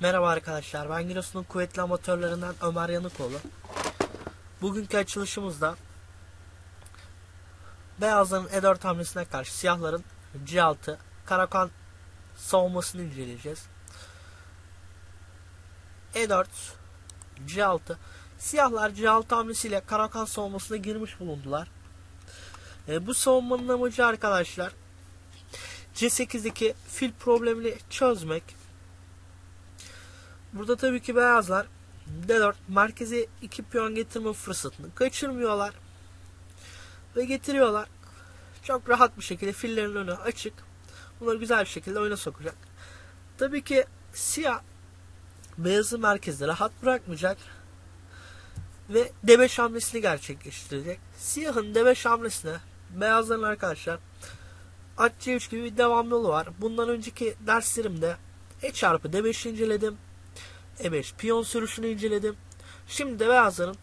Merhaba arkadaşlar, ben Giresun'un kuvvetli amatörlerinden Ömer Yanıkoğlu. Bugünkü açılışımızda beyazların E4 hamlesine karşı siyahların C6 Karakan savunmasını inceleyeceğiz. E4 C6 Siyahlar C6 hamlesiyle Karakan savunmasına girmiş bulundular. E, bu savunmanın amacı arkadaşlar C8'deki fil problemini çözmek. Burada tabii ki beyazlar D4 merkeze 2 piyon getirme fırsatını kaçırmıyorlar. Ve getiriyorlar. Çok rahat bir şekilde fillerin önü açık. Bunları güzel bir şekilde oyuna sokacak. Tabii ki siyah beyazı merkezde rahat bırakmayacak. Ve D5 hamlesini gerçekleştirecek. Siyahın D5 hamlesine beyazların arkadaşlar at C3 gibi bir devam yolu var. Bundan önceki derslerimde E çarpı D5 inceledim. E5 piyon sürüşünü inceledim. Şimdi de beyazların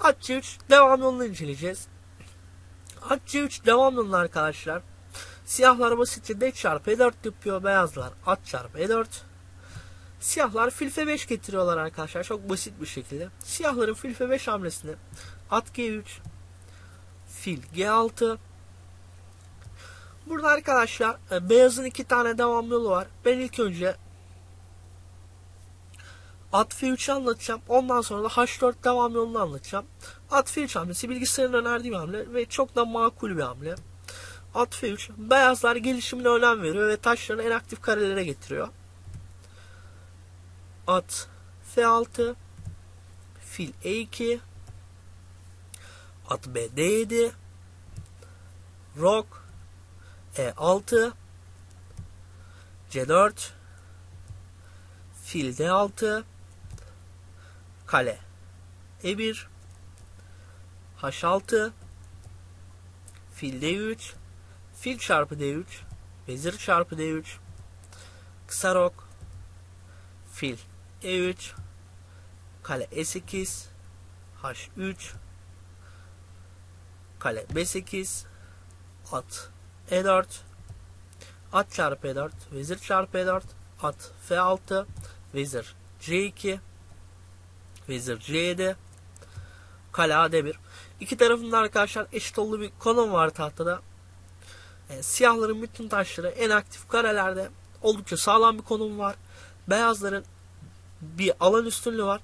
at C3 devam yolunu inceleyeceğiz. At C3 devam yolunu arkadaşlar. Siyahlar basitçe D çarpı E4 yapıyor. Beyazlar at çarpı E4. Siyahlar fil F5 getiriyorlar arkadaşlar. Çok basit bir şekilde. Siyahların fil F5 hamlesini at G3 fil G6 Burada arkadaşlar e, beyazın iki tane devam yolu var. Ben ilk önce at F3'ü anlatacağım. Ondan sonra da H4 devam yolunu anlatacağım. At F3 hamlesi bilgisayarın önerdiği bir hamle ve çok da makul bir hamle. At F3 beyazlar gelişimine önem veriyor ve taşlarını en aktif karelere getiriyor. At F6 fil E2 at B D7 Rok E6 C4 Fil D6 Kale. E1 H6 Fil D3 Fil çarpı D3 Vezir çarpı D3 Kısa rok. Fil E3 Kale E8 H3 Kale B8 At E4 At çarpı E4 Vezir çarpı E4 At F6 Vezir C2 Vezir C7 Kale AD1 İki tarafında arkadaşlar eşit olduğu bir konum var tahtada. Yani siyahların bütün taşları en aktif karelerde oldukça sağlam bir konum var. Beyazların bir alan üstünlüğü var.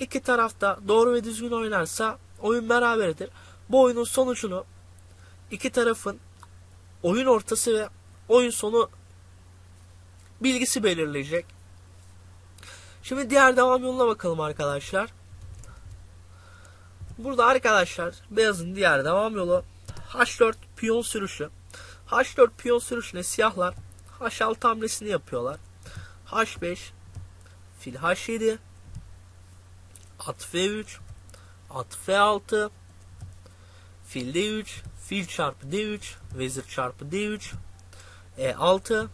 İki tarafta doğru ve düzgün oynarsa oyun beraberdir. Bu oyunun sonucunu iki tarafın oyun ortası ve oyun sonu bilgisi belirleyecek. Şimdi diğer devam yoluna bakalım arkadaşlar. Burada arkadaşlar beyazın diğer devam yolu H4 piyon sürüşü. H4 piyon sürüşüne siyahlar H6 hamlesini yapıyorlar. H5 fil H7 at F3 at F6 fil D3 fil çarpı D3 vezir çarpı D3 E6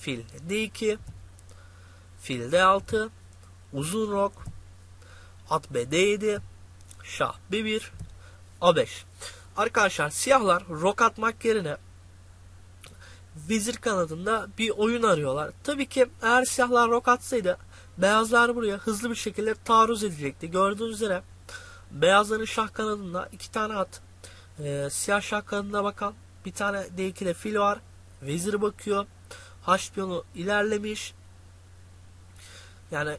fil D2 fil D6 uzun rok at B D7 şah B1 A5 arkadaşlar siyahlar rok atmak yerine vezir kanadında bir oyun arıyorlar. Tabii ki eğer siyahlar rok atsaydı beyazlar buraya hızlı bir şekilde taarruz edecekti. Gördüğünüz üzere beyazların şah kanadında iki tane at e, siyah şah kanadına bakan bir tane D2'de fil var. Vezir bakıyor. H piyonu ilerlemiş. Yani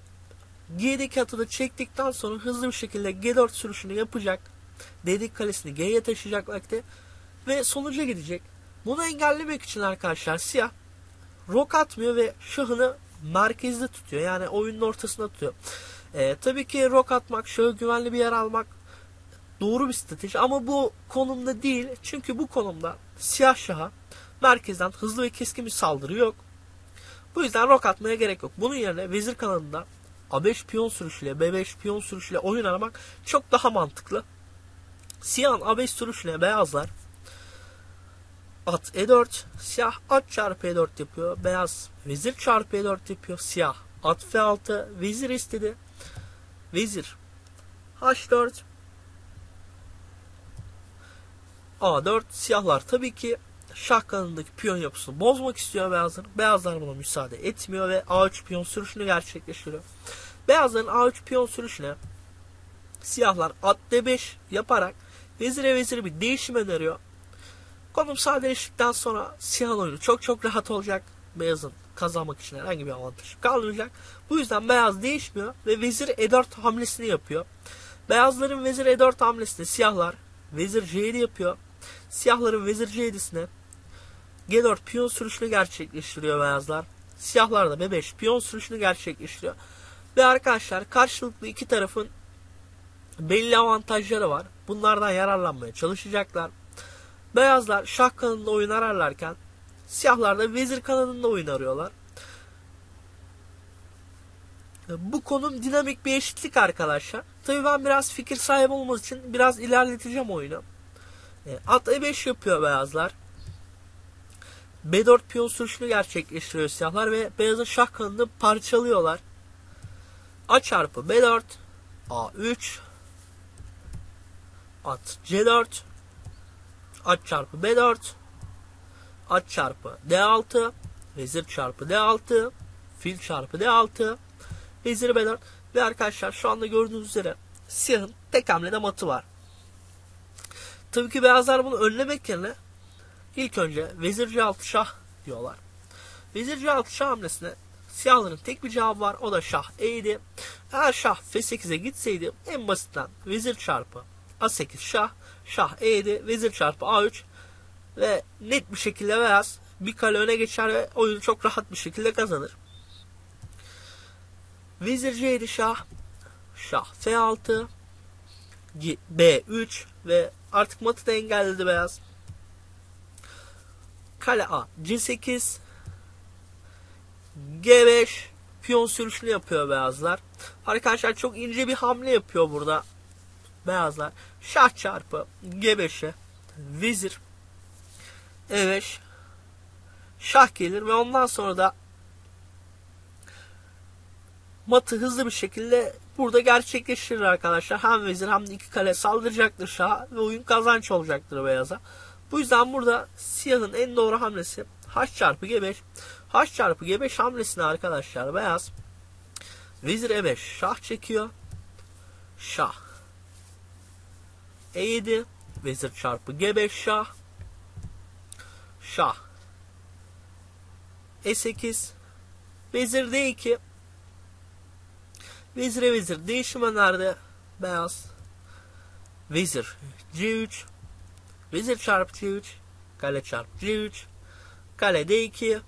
G'deki atı da çektikten sonra hızlı bir şekilde G4 sürüşünü yapacak. D2 kalesini G'ye taşıyacak vakti. Ve sonuca gidecek. Bunu engellemek için arkadaşlar siyah rok atmıyor ve şahını merkezde tutuyor. Yani oyunun ortasında tutuyor. Ee, tabii ki rok atmak, şahı güvenli bir yer almak doğru bir strateji ama bu konumda değil. Çünkü bu konumda siyah şaha merkezden hızlı ve keskin bir saldırı yok. Bu yüzden rok atmaya gerek yok. Bunun yerine vezir kanadında A5 piyon sürüşüyle B5 piyon sürüşüyle oyun aramak çok daha mantıklı. Siyahın A5 sürüşüyle beyazlar at E4 siyah at çarpı E4 yapıyor. Beyaz vezir çarpı E4 yapıyor. Siyah at F6 vezir istedi. Vezir H4 A4 siyahlar tabii ki şah kanadındaki piyon yapısını bozmak istiyor beyazlar. Beyazlar buna müsaade etmiyor ve A3 piyon sürüşünü gerçekleştiriyor. Beyazların A3 piyon sürüşüne siyahlar at D5 yaparak vezire vezir bir değişim öneriyor. Konum sadeleştikten sonra siyahın oyunu çok çok rahat olacak. Beyazın kazanmak için herhangi bir avantaj kalmayacak. Bu yüzden beyaz değişmiyor ve vezir E4 hamlesini yapıyor. Beyazların vezir E4 hamlesini siyahlar vezir C7 yapıyor. Siyahların vezir C7'sine G4 piyon sürüşünü gerçekleştiriyor beyazlar. Siyahlar da B5 piyon sürüşünü gerçekleştiriyor. Ve arkadaşlar karşılıklı iki tarafın belli avantajları var. Bunlardan yararlanmaya çalışacaklar. Beyazlar şah kanadında oyun ararlarken siyahlar da vezir kanadında oyun arıyorlar. Bu konum dinamik bir eşitlik arkadaşlar. Tabii ben biraz fikir sahibi olması için biraz ilerleteceğim oyunu. E, at E5 yapıyor beyazlar. B4 piyon sürüşünü gerçekleştiriyor siyahlar ve beyazın şah kanadını parçalıyorlar. A çarpı B4 A3 at C4 at çarpı B4 at çarpı D6 vezir çarpı D6 fil çarpı D6 vezir B4 ve arkadaşlar şu anda gördüğünüz üzere siyahın tek hamlede matı var. Tabii ki beyazlar bunu önlemek yerine ilk önce vezir C6 şah diyorlar. Vezir C6 şah hamlesine siyahların tek bir cevabı var o da şah E'ydi. Eğer şah F8'e gitseydi en basitten vezir çarpı A8 şah şah E'ydi vezir çarpı A3 ve net bir şekilde beyaz bir kale öne geçer ve oyunu çok rahat bir şekilde kazanır. Vezir C7 şah şah F6 B3 ve artık matı da engelledi beyaz. Kale A C8 G5 piyon sürüşünü yapıyor beyazlar. Arkadaşlar çok ince bir hamle yapıyor burada. Beyazlar. Şah çarpı G5'e vezir E5 şah gelir ve ondan sonra da matı hızlı bir şekilde burada gerçekleştirir arkadaşlar. Hem vezir hem de iki kale saldıracaktır şah ve oyun kazanç olacaktır beyaza. Bu yüzden burada siyahın en doğru hamlesi H çarpı G5. H çarpı G5 hamlesine arkadaşlar beyaz. Vezir E5 şah çekiyor. Şah. E7 vezir çarpı G5 şah. Şah. E8 vezir D2 vezire vezir değişim önerdi. Beyaz. Vezir C3 vezir çarpı C3 kale çarpı C3 kale D2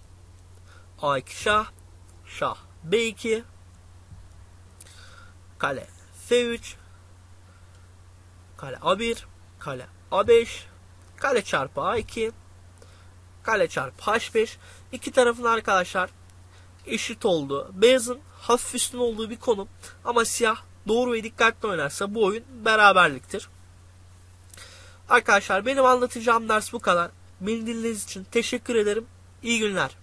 A2 şah şah B2 kale F3 kale A1 kale A5 kale çarpı A2 kale çarpı H5 iki tarafın arkadaşlar eşit olduğu beyazın hafif üstün olduğu bir konum. Ama siyah doğru ve dikkatli oynarsa bu oyun beraberliktir. Arkadaşlar benim anlatacağım ders bu kadar. Beni dinlediğiniz için teşekkür ederim. İyi günler.